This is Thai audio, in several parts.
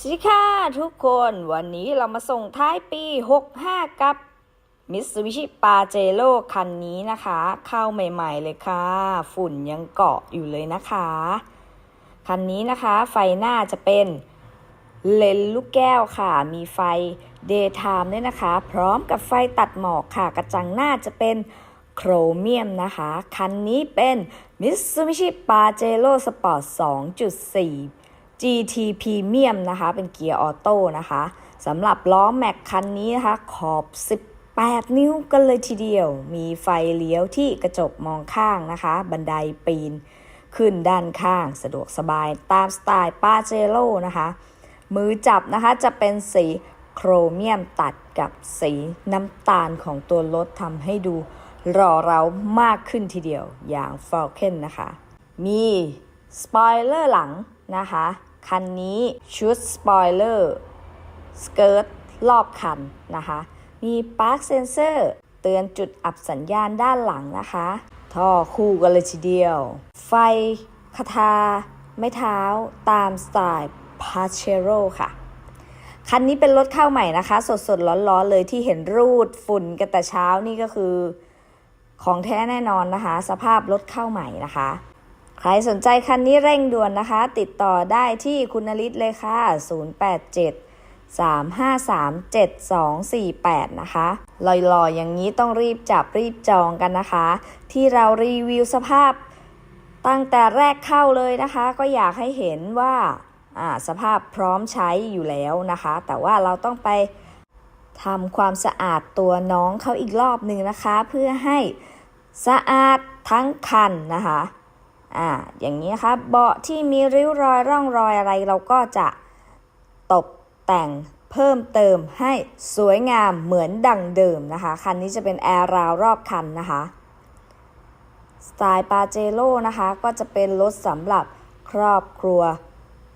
สวัสดีค่ะทุกคนวันนี้เรามาส่งท้ายปี 65 กับ Mitsubishi Pajero คันนี้นะคะ เข้าใหม่ๆเลยค่ะ ฝุ่นยังเกาะอยู่เลยนะคะ คันนี้นะคะ ไฟหน้าจะเป็นเลนลูกแก้วค่ะ มีไฟ daytime ด้วยนะคะ พร้อมกับไฟตัดหมอกค่ะ กระจังหน้าจะเป็นโครเมียมนะคะ คันนี้เป็น Mitsubishi Pajero Sport 2.4 GT Premium นะคะ เป็นเกียร์ออโต้นะคะสำหรับล้อแม็กคันนี้นะคะ ขอบ 18 นิ้วกันเลยทีเดียว มีไฟเลี้ยวที่กระจกมองข้างนะคะ บันไดปีน ขึ้นด้านข้างสะดวกสบายตามสไตล์ปาเจโร่นะคะ มือจับนะคะจะเป็นสีโครเมียมตัดกับสีน้ำตาลของตัวรถทำให้ดูหล่อเรามากขึ้นทีเดียวอย่าง Falcon นะคะ มีสปอยเลอร์หลังนะคะ คันนี้ชุดสปอยเลอร์สเกิร์ตรอบคันนะคะ มีปาร์คเซนเซอร์เตือนจุดอับสัญญาณด้านหลังนะคะ ท่อคู่กันเลยทีเดียว ไฟคาทา ไม่เท้าตามสไตล์พาเชโรค่ะ คันนี้เป็นรถเข้าใหม่นะคะสดสดๆ ร้อนๆ เลยที่เห็นรูดฝุ่นกันแต่เช้านี่ก็คือ ของแท้แน่นอนนะคะ สภาพรถเข้าใหม่นะคะ ใครสนใจคันนี้เร่งด่วนนะคะ ติดต่อได้ที่คุณนฤทธิ์เลยค่ะ 087 353 7248 นะคะ ลอยๆ อย่างนี้ต้องรีบจับรีบจองกันนะคะ ที่เรารีวิวสภาพตั้งแต่แรกเข้าเลยนะคะ ก็อยากให้เห็นว่าสภาพพร้อมใช้อยู่แล้วนะคะ แต่ว่าเราต้องไปทำความสะอาดตัวน้องเขาอีกรอบหนึ่งนะคะ เพื่อให้สะอาดทั้งคันนะคะ อ่าอย่างนี้นะคะเบาะที่มีริ้วรอยร่องรอยอะไรเราก็จะตกแต่งเพิ่มเติมให้สวยงามเหมือนดังเดิมนะคะ คันนี้จะเป็นแอร์ราวรอบคันนะคะสไตล์ปาเจโร่นะคะก็จะเป็นรถสำหรับครอบครัว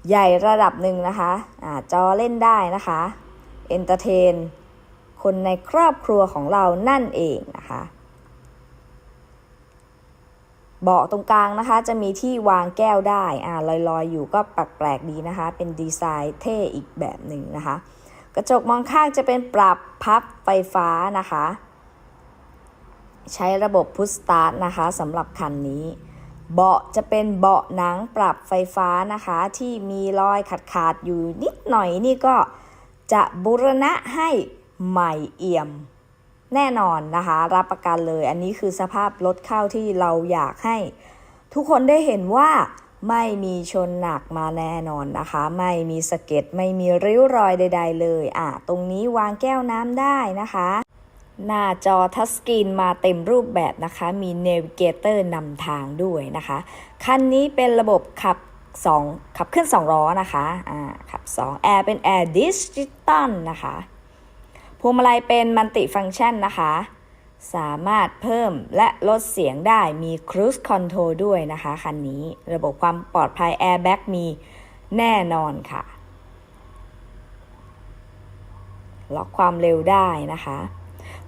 ใหญ่ระดับหนึ่งนะคะอาจอเล่นได้นะคะเอนเตอร์เทนคนในครอบครัวของเรานั่นเองนะคะ เบาะตรงกลางนะคะ จะมีที่วางแก้วได้อ่าลอยๆ อยู่ก็แปลกๆดีนะคะ เป็นดีไซน์เท่อีกแบบหนึ่งนะคะ กระจกมองข้างจะเป็นปรับพับไฟฟ้านะคะ ใช้ระบบพุชสตาร์ทนะคะสำหรับคันนี้ เบาะจะเป็นเบาะหนังปรับไฟฟ้านะคะ ที่มีรอยขาดขาดๆอยู่นิดหน่อยนี่ก็จะบูรณะให้ใหม่เอี่ยม แน่นอนนะคะ รับประกันเลย อันนี้คือสภาพรถเข้าที่เราอยากให้ ทุกคนได้เห็นว่าไม่มีชนหนักมาแน่นอนนะคะ ไม่มีสะเก็ดไม่มีริ้วรอยใด ๆ เลยอะตรงนี้วางแก้วน้ำได้นะคะ หน้าจอทัชสกรีนมาเต็มรูปแบบนะคะ มีเนวิเกเตอร์นำทางด้วยนะคะ คันนี้เป็นระบบขับ2ขับเคลื่อน2ล้อนะคะอ่าขับ2แอร์เป็นแอร์ดิจิตอลนะคะ พวงมาลัยเป็นมัลติฟัง c t ชันนะคะ สามารถเพิ่มและลดเสียงได้มี Cruise Control ด้วยนะคะคันนี้ ระบบความปลอดภัย Airbag มีแน่นอนค่ะ ล็อกความเร็วได้นะคะ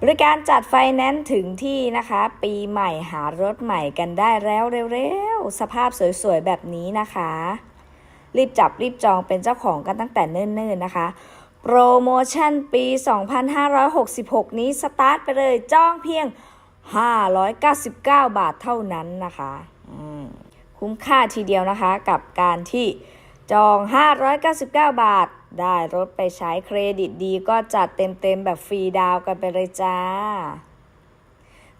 บริการจัดไฟแนนซ์ถึงที่นะคะ ปีใหม่หารถใหม่กันได้แล้วเร็วๆ สภาพสวยๆ แบบนี้นะคะ รีบจับรีบจองเป็นเจ้าของกันตั้งแต่เนิ่นๆนะคะ โปรโมชั่นปี 2566 นี้สตาร์ทไปเลยจ้องเพียง 599 บาทเท่านั้นนะคะอืมคุ้มค่าทีเดียวนะคะกับการที่จอง 599 บาท ได้รถไปใช้เครดิตดีก็จัดเต็มๆ แบบฟรีดาวกันไปเลยจ้า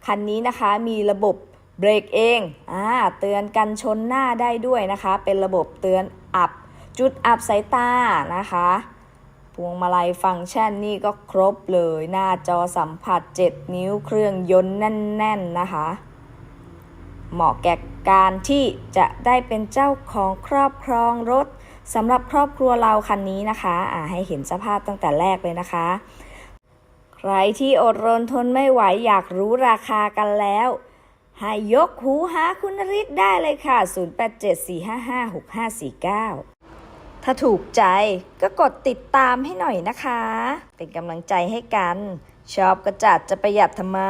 คันนี้นะคะมีระบบเบรกเองอ่าเตือนกันชนหน้าได้ด้วยนะคะ เป็นระบบเตือนอับ จุดอับสายตานะคะ พวงมาลัยฟังก์ชันนี่ก็ครบเลย หน้าจอสัมผัส 7 นิ้วเครื่องยนต์แน่น ๆ นะคะ เหมาะแก่การที่จะได้เป็นเจ้าของครอบครองรถสำหรับครอบครัวเราคันนี้นะคะอ่าให้เห็นสภาพตั้งแต่แรกเลยนะคะ ใครที่อดรนทนไม่ไหวอยากรู้ราคากันแล้วให้ยกหูหาคุณฤทธิ์ได้เลยค่ะ 0874556549 ถ้าถูกใจก็กดติดตามให้หน่อยนะคะ เป็นกำลังใจให้กัน ชอบก็จัดจะประหยัดทำไม